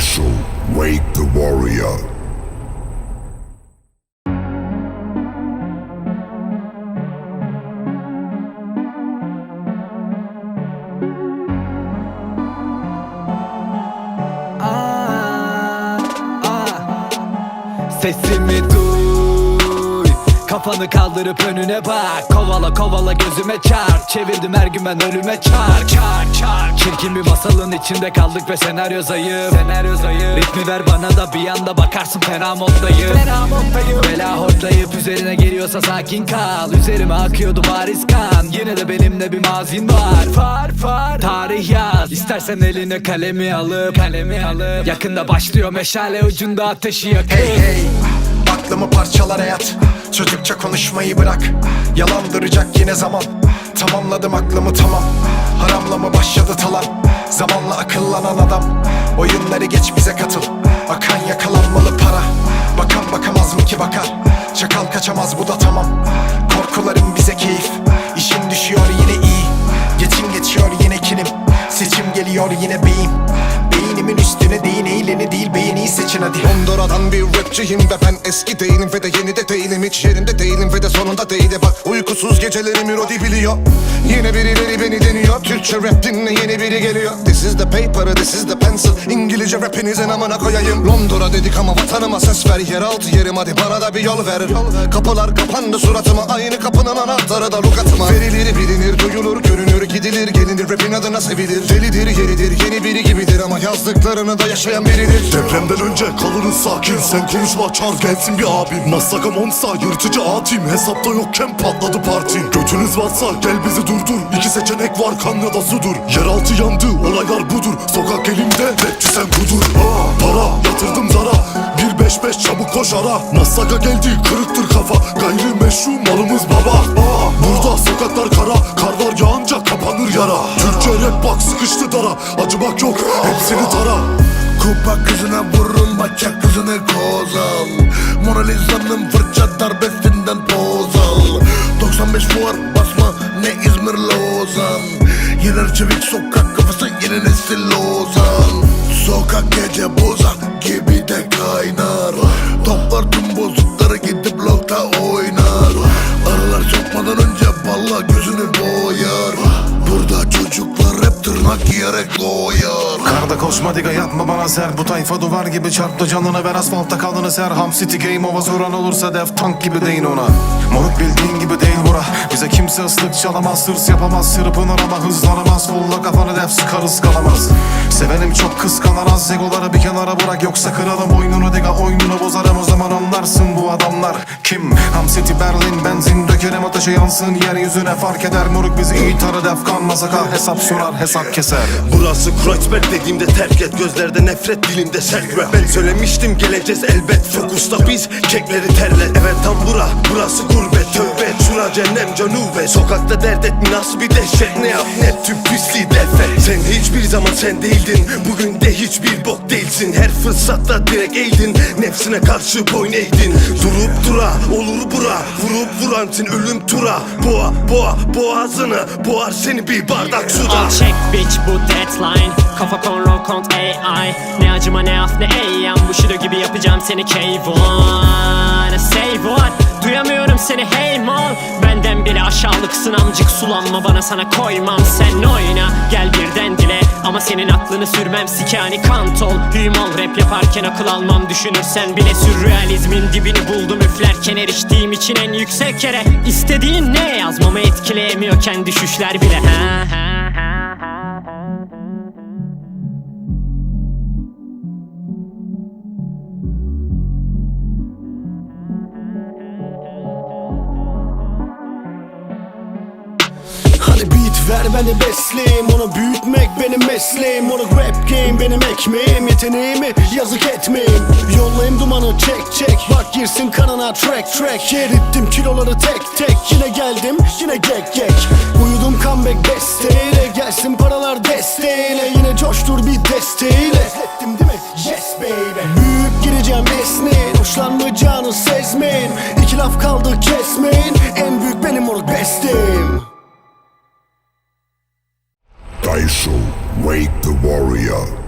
official Wake the Warrior. Ah, ah, c'est mes dos. Kafanı kaldırıp önüne bak. Kovala kovala gözüme çarp. Çevirdim her gün ben ölüme çark Çark çark Çirkin bir masalın içinde kaldık ve senaryo zayıf. Senaryo zayıf. Ritmi ver bana da bir anda bakarsın fena moddayım. Fena moddayım. Bela hortlayıp üzerine geliyorsa sakin kal. Üzerime akıyordu bariz kan. Yine de benimle bir mazin var. Far far. Tarih yaz. İstersen eline kalemi alıp Kalemi alıp. Yakında başlıyor meşale ucunda ateşi yakıp. Hey hey Aklımı parçalar hayat Çocukça konuşmayı bırak. Yalandıracak yine zaman. Tamamladım aklımı tamam. Haramla mı başladı talan? Zamanla akıllanan adam. Oyunları geç bize katıl. Akan yakalanmalı para. Bakan bakamaz mı ki bakar Çakal kaçamaz bu da tamam. Korkularım bize keyif. İşin düşüyor yine iyi. Geçin geçiyor yine kinim. Seçim geliyor yine beyim Beynimin üstüne değin eğleni değil beğeni seçin hadi. Hondura'dan bir rapçiyim ve ben eski değilim ve de yeni de değilim. Hiç yerinde değilim ve de sonunda değil. Bak uykusuz geceleri Mirodi biliyor. Yine birileri beni deniyor. Türkçe rap dinle yeni biri geliyor. This is the paper, this is the pencil. İngilizce rapinizin amına koyayım. Londra dedik ama vatanıma ses ver. Yeraltı yerim hadi bana da bir yol ver. Kapılar kapandı suratıma Aynı kapının anahtarı da lugatıma Verilir bilinir, duyulur, görünür, gidilir Gelinir. Rapin adına sevilir Ama yazdıklarını da yaşayan biridir. Depremden önce kalırız sakin. Sen konuşma çağır gelsin bir abim. Masaka monsa yırtıcı atayım. Hesapta yokken patladı partin Götünüz varsa gel bizi durdur. İki seçenek var kan ya da sudur. Yeraltı yandı olaylar budur. Sokak elimde rapçi sen kudur Aa, Para yatırdım zara. Bir beş beş çabuk koş ara. Masaka geldi kırıktır kafa. Gayrimeşru malımız baba. Aa, Burada sokaklar kara. Karlar kapanır yara. Türkçe rap bak sıkıştı dara. Acımak yok hepsini tara. Kupa kızına vurun bacak kızını kozal. Mona Lisa'nın fırça darbesinden poz al 95 fuar basma ne İzmir Lozan Yener çevik sokak kafası yeni nesil Lozan Sokak gece boza gibi de kaynar. Toplar tüm bozukları gidip blokta oynar. Arılar sokmadan önce balla gözünü boyar на Геры Глоер Karda koşma diga yapma bana ser. Bu tayfa duvar gibi çarptı canını ver. Asfaltta kalını ser. Ham City game ova soran olursa def tank gibi deyin ona. Moruk bildiğin gibi değil bura. Bize kimse ıslık çalamaz Sırs yapamaz. Sırpınır ama hızlanamaz. Fulla kafanı def sıkarız kalamaz Sevenim çok kıskanamaz Zegoları bir kenara bırak. Yoksa kıralım oyununu diga Oyununu bozarım. O zaman anlarsın bu adamlar Kim? Ham City Berlin benzin dökerim ateşe yansın. Yeryüzüne fark eder. Moruk bizi iyi tarı def Kanmasa hesap sorar hesap keser. Burası Kreuzberg dediğimde terk et Gözlerde nefret dilimde sert rap Ben söylemiştim geleceğiz elbet. Fokusta biz kekleri terlet. Evet tam Şura cennem canuve. Sokakta dert et nasıl bir dehşet Ne yap ne tüm pisliği defet Sen hiçbir zaman sen değildin Bugün de hiçbir bok değilsin. Her fırsatta direkt eğdin Nefsine karşı boyun eğdin. Durup dura olur bura Vurup vuransın ölüm tura. Boğa boğa boğazını Boğar seni bir bardak suda. Al check bitch bu deadline. Kafa kontrol kont AI Ne acıma ne af ne eyyam. Bu şido gibi yapacağım seni K1 Say what aşağılıksın amcık Sulanma bana sana koymam. Sen oyna gel birden dile. Ama senin aklını sürmem sikani kant ol. Hüyüm ol rap yaparken akıl almam. Düşünürsen bile sürrealizmin dibini buldum. Üflerken eriştiğim için en yüksek yere. İstediğin ne yazmamı etkileyemiyorken düşüşler bile. Ha ha Hani beat ver beni besleyeyim. Onu büyütmek benim mesleğim. Onu rap game benim ekmeğim Yeteneğimi yazık etmeyin Yollayayım dumanı çek çek. Bak girsin kanına track track. Erittim kiloları tek tek. Yine geldim yine gek gek. Uyudum comeback besteyle Gelsin paralar desteğiyle. Yine coştur bir desteğiyle. Ettim değil mi? Yes baby. Büyük gireceğim esneyin Hoşlanmayacağını sezmeyin. İki laf kaldı kesmeyin. En büyük benim moruk besteğim Daisho, wake the warrior.